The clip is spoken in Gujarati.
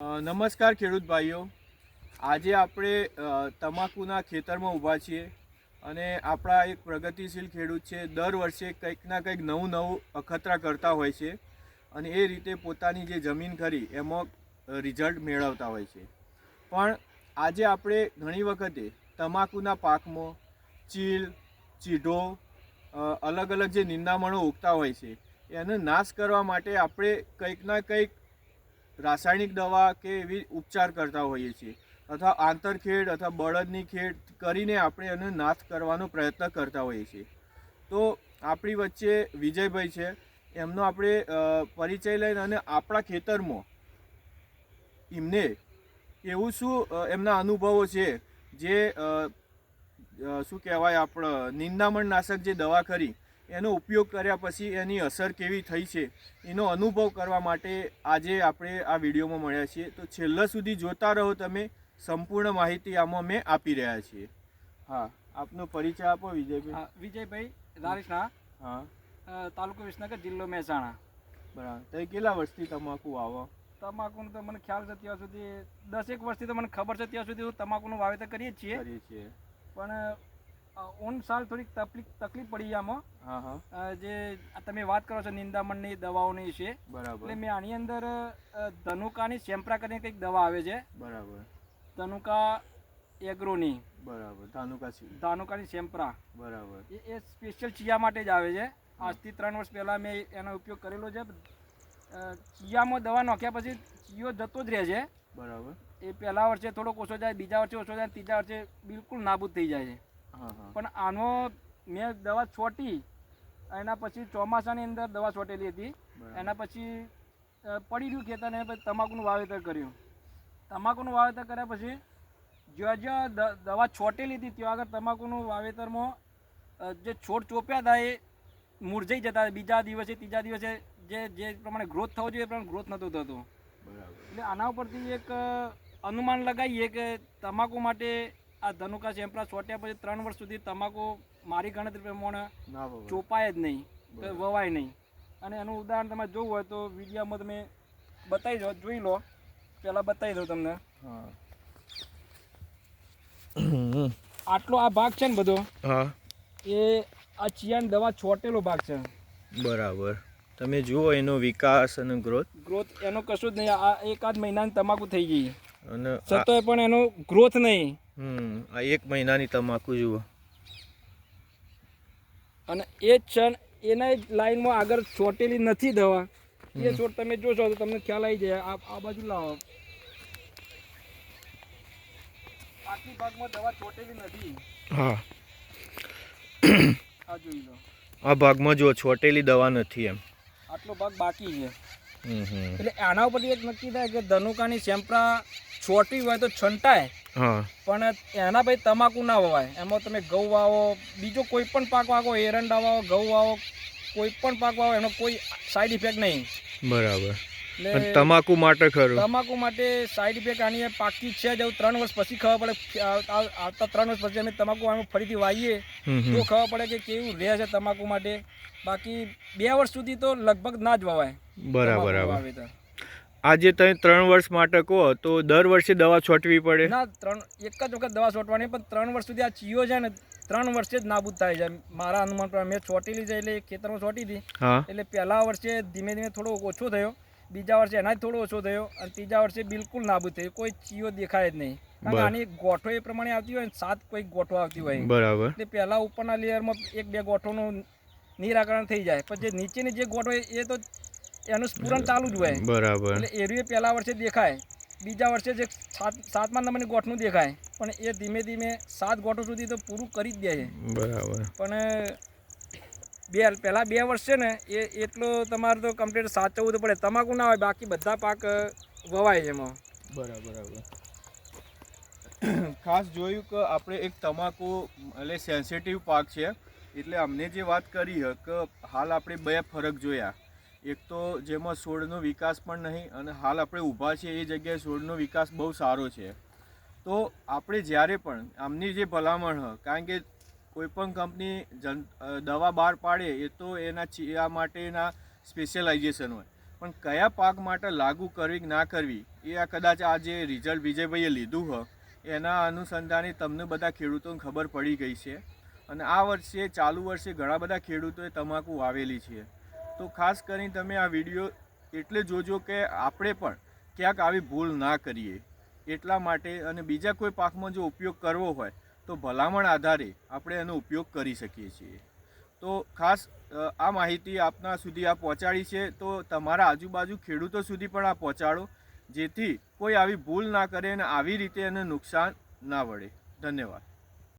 નમસ્કાર ખેડૂત ભાઈઓ. આજે આપણે તમાકુના ખેતરમાં ઊભા છીએ અને આપણા એક પ્રગતિશીલ ખેડૂત છે. દર વર્ષે કંઈક ના કંઈક નવું નવું અખતરા કરતા હોય છે અને એ રીતે પોતાની જે જમીન ખરી એમાં રિઝલ્ટ મેળવતા હોય છે. પણ આજે આપણે ઘણી વખતે તમાકુના પાકમાં ચીલ, ચીઢો અલગ અલગ જે નિંદામણો ઉગતા હોય છે, એનો નાશ કરવા માટે આપણે કંઈક ના કંઈક રાસાયણિક દવા કે એવી ઉપચાર કરતા હોઈએ છીએ. અથવા આંતરખેડ અથવા બળદની ખેડ કરીને આપણે એનો નાશ કરવાનો પ્રયત્ન કરતા હોઈએ છીએ. તો આપણી વચ્ચે વિજયભાઈ છે. એમનો આપણે પરિચય લઈને અને આપણા ખેતરમાં એમને એવું શું એમના અનુભવો છે જે શું કહેવાય આપણે, નિંદામણ નાશક જે દવા ખરી એનો ઉપયોગ કર્યા પછી એની અસર કેવી થઈ છે એનો અનુભવ કરવા માટે આજે આપણે આ વિડીયોમાં મળ્યા છીએ. તો છેલ્લા સુધી જોતા રહો તમે સંપૂર્ણ માહિતી આમાં મેં આપી રહ્યા છીએ. હા આપનો પરિચય આપો વિજયભાઈ. હા, વિજયભાઈ રારીસના હા. તાલુકો વિસનગર જિલ્લો મહેસાણા. બરાબર. તો કેટલા વર્ષથી તમાકુ આવો તમાકુનું તો મને ખ્યાલ છે ત્યાં સુધી દસેક વર્ષથી તો મને ખબર છે ત્યાં સુધી તમાકુનું વાવેતર કરીએ જ છીએ. કરીએ છીએ. પણ ઓન સાલ થોડીક તકલીફ તકલીફ પડી આમાં. હા હા. જે તમે વાત કરો છો નિંદામણની દવાઓની છે. બરાબર. એટલે મેં આની અંદર ધનુકાની સેમ્પ્રા કરીને કંઈક દવા આવે છે. બરાબર. ધનુકા એગ્રોની. બરાબર. ધાનુકા ધાનુકાની સેમ્પ્રા બરાબર. એ સ્પેશિયલ ચિયા માટે જ આવે છે. આજથી ત્રણ વર્ષ પહેલાં મેં એનો ઉપયોગ કરેલો છે. ચિયામાં દવા નાખ્યા પછી ચિયો જતો જ રહે છે. બરાબર. એ પહેલા વર્ષે થોડોક ઓછો જાય બીજા વર્ષે ઓછો જાય ત્રીજા વર્ષે બિલકુલ નાબૂદ થઈ જાય છે. પણ આનો મેં દવા છોટી એના પછી ચોમાસાની અંદર દવા છોટેલી હતી. એના પછી પડી ગયું ખેતર ને પછી તમાકુનું વાવેતર કર્યું. તમાકુનું વાવેતર કર્યા પછી જ્યાં જ્યાં દવા છોટેલી હતી ત્યાં આગળ તમાકુનું વાવેતરમાં જે છોડ ચોપ્યા હતા એ મુરઝાઈ જતા. બીજા દિવસે ત્રીજા દિવસે જે જે પ્રમાણે ગ્રોથ થવો જોઈએ એ પ્રમાણે ગ્રોથ નહોતો થતો. એટલે આના ઉપરથી એક અનુમાન લગાવીએ કે તમાકુ માટે આ ધનુકા સેમ્પલા છોટ્યા પછી ત્રણ વર્ષ સુધી તમાકુ મારી ગણતરી પ્રમાણે ચોપાય જ નહીં વવાય નહીં. અને એનું ઉદાહરણ તમે જોવું હોય તો વિડીયામાં તમે બતાવી દો જોઈ લો. પહેલાં બતાવી દઉં તમને. હા. આટલો આ ભાગ છે ને બધો હા. એ આ ચિયાન દવા છોટેલો ભાગ છે. બરાબર. તમે જુઓ એનો વિકાસ અને ગ્રોથ ગ્રોથ એનો કશું જ નહીં. આ એકાદ મહિનાની તમાકુ થઈ ગઈ. અને છતાંય પણ એનો ગ્રોથ નહીં. હમ આ એક મહિનાની તમાકુ જુઓ. અને એ ક્ષણ એના લાઈનમાં આગળ ચોંટેલી નથી દવા. એ છોડ તમે જોશો તો તમને ખ્યાલ આવી જાય. આ આ બાજુ લાવો. આટલી ભાગમાં દવા છોટેલી નથી. હા. આ જોઈ લો. આ ભાગમાં જો છોટેલી દવા નથી એમ. આટલો ભાગ બાકી છે. એટલે આના ઉપરથી એક નક્કી થાય કે ધનુકાની સેમ્પરા છોટી હોય તો છંટાય પણ એના પછી તમાકુ ના વવાય. એમાં તમે ઘઉં વાવો બીજો કોઈ પણ પાક વાવો એરંડા વાવો ઘઉં વાવો કોઈ પણ પાક વાવો એનો કોઈ સાઈડ ઇફેક્ટ નહીં. બરાબર. તમાકુ માટે ખરું? તમાકુ માટે સાઈડ ઇફેક્ટ આની પાકી છે જ ત્રણ વર્ષ પછી ખબર પડે. આવતા ત્રણ વર્ષ પછી અમે તમાકુ આમાં ફરીથી વાવીએ. તો ખબર પડે કે કેવું રહે છે તમાકુ માટે. બાકી બે વર્ષ સુધી તો લગભગ ના જ વવાય. બરાબર વાવેતર આજે તમે ત્રણ વર્ષ માટે કહો તો દર વર્ષે દવા છોટવી પડે? ના ત્રણ એક જ વખત દવા છોટવાની પણ ત્રણ વર્ષ સુધી આ ચીયો છે ને ત્રણ વર્ષે જ નાબૂદ થાય છે. મારા અનુમાન પ્રમાણે મેં છોટેલી છે એટલે ખેતરમાં છોટી હતી. એટલે પહેલા વર્ષે ધીમે ધીમે થોડો ઓછો થયો. બીજા વર્ષે એનાથી થોડો ઓછો થયો અને ત્રીજા વર્ષે બિલકુલ નાબૂદ થયો. કોઈ ચીયો દેખાય જ નહીં. કારણ કે આની ગોઠો એ પ્રમાણે આવતી હોય ને સાત કોઈ ગોઠો આવતી હોય. બરાબર. એટલે પહેલાં ઉપરના લેયરમાં એક બે ગોઠોનું નિરાકરણ થઈ જાય. પણ જે નીચેની જે ગોઠો હોય એ તો એનું સ્ફુરણ ચાલુ જ હોય. બરાબર. એટલે એરિયો પહેલા વર્ષે દેખાય. બીજા વર્ષે જે સાત સાતમા નંબરની ગોઠનું દેખાય. પણ એ ધીમે ધીમે સાત ગોઠો સુધી તો પૂરું કરી જ દે છે. બરાબર. પણ બે પહેલાં બે વર્ષ છે ને, એ એટલો તમારે તો કમ્પ્લીટ સાચવવું તો પડે. તમાકુ ના હોય, બાકી બધા પાક વવાય છે એમાં. બરાબર ખાસ જોયું કે આપણે એક તમાકુ, એટલે સેન્સિટિવ પાક છે. એટલે અમને જે વાત કરી કે હાલ આપણે બે ફરક જોયા. એક તો જેમાં છોડનો વિકાસ પણ નહીં અને હાલ આપણે ઊભા છીએ એ જગ્યાએ છોડનો વિકાસ બહુ સારો છે. તો આપણે જ્યારે પણ આમની જે ભલામણ હ, કારણ કે કોઈ પણ કંપની જન દવા બહાર પાડે એ તો એના ચિયા માટેના સ્પેશિયલાઇઝેશન હોય. પણ કયા પાક માટે લાગુ કરવી કે ના કરવી, એ આ કદાચ આ જે રિઝલ્ટ વિજયભાઈએ લીધું હોય, એના અનુસંધાને તમને બધા ખેડૂતોને ખબર પડી ગઈ છે. અને આ વર્ષે, ચાલુ વર્ષે ઘણા બધા ખેડૂતોએ તમાકુ વાવેલી છે. તો ખાસ કરીને તમે આ વીડિયો એટલે જોજો કે આપણે પણ ક્યાંક આવી ભૂલ ના કરીએ. એટલા માટે અને બીજા કોઈ પાકમાં જો ઉપયોગ કરવો હોય તો ભલામણ આધારે આપણે એનો ઉપયોગ કરી શકીએ છીએ. તો ખાસ આ માહિતી આપના સુધી આ પહોંચાડી છે, તો તમારા આજુબાજુ ખેડૂતો સુધી પણ આ પહોંચાડો, જેથી કોઈ આવી ભૂલ ના કરે અને આવી રીતે એને નુકસાન ના વળે. ધન્યવાદ.